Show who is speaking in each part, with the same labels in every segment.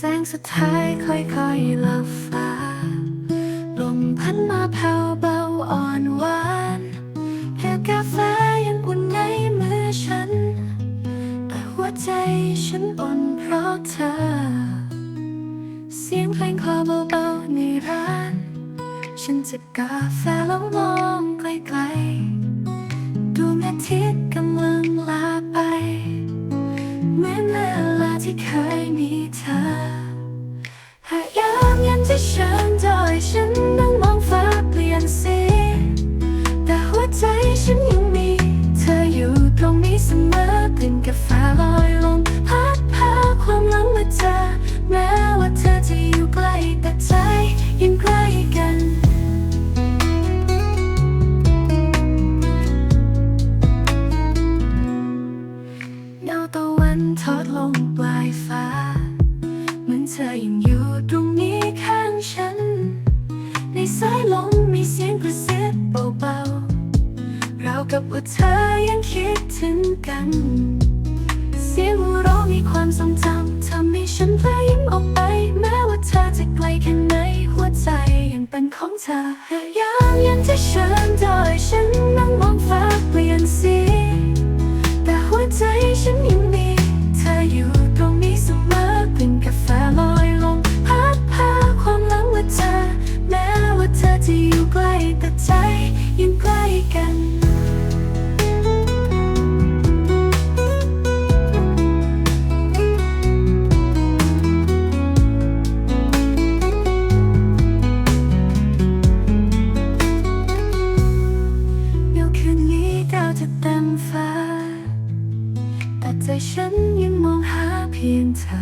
Speaker 1: แสงสุดท้ายค่อยๆหลับฟ้า ลมพัดมาแผ่วเบาอ่อนหวานแค่กาแฟยังอุ่นในมือฉัน แต่หัวใจฉันอ่อนเพราะเธอ เสียงเพลงคลอเบาๆในร้าน ฉันจิบกาแฟแล้วมองไกลๆดูแม่ทิศกำลังลาไปเหมือนเวลาที่เคยมี เย็นที่ฉันโดยฉันนั่งมองฟ้าเปลี่ยนสีแต่หัวใจฉันยังมี เธออยู่ตรงนี้เสมอกลิ่นกาแฟลอยลมพัดพาความหลังมาเจอแม้ว่าเธอจะอยู่ไกลแต่ใจยังใกล้กันเงาตะวันทอดลงปลายฟ้า เหมือนเธอยังอยู่ตรง กับว่าเธอยังคิดถึงกัน เสียงหัวเราะมีความทรงจำทำให้ฉันเพลยยิ้มออกไป แม้ว่าเธอจะไกลแค่ไหนหัวใจยังเป็นของเธอยามเย็นที่ฉันโดยฉันนั่งมองฟ้าเปลี่ยนสี แต่หัวใจฉันยังมีเธออยู่ตรงนี้เสมอกลิ่นกาแฟลอยลมพัดพาความหลังว่าเธอแม้ว่าเธอจะอยู่ไกลแต่ใจยังใกล้กัน ฉันยังมองหาเพียงเธอ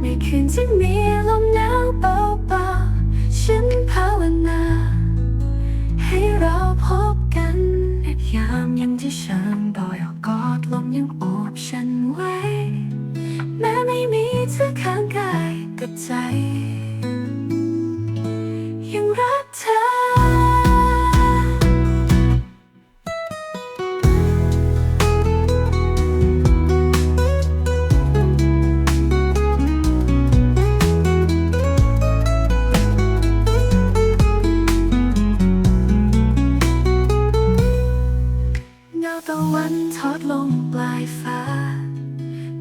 Speaker 1: ในคืนที่มีลมหนาวเบาๆฉันภาวนา ให้เราพบกันยามยังที่ฉันบอยอกกอดลมยังโอบฉันไว้ แม้ไม่มีเธอข้างกายกับใจ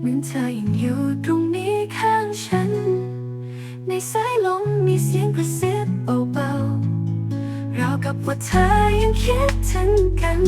Speaker 1: เหมือนเธอยังอยู่ตรงนี้ข้างฉัน ในสายลมมีเสียงกระซิบเบาๆเรากับว่าเธอยังคิดถึงกัน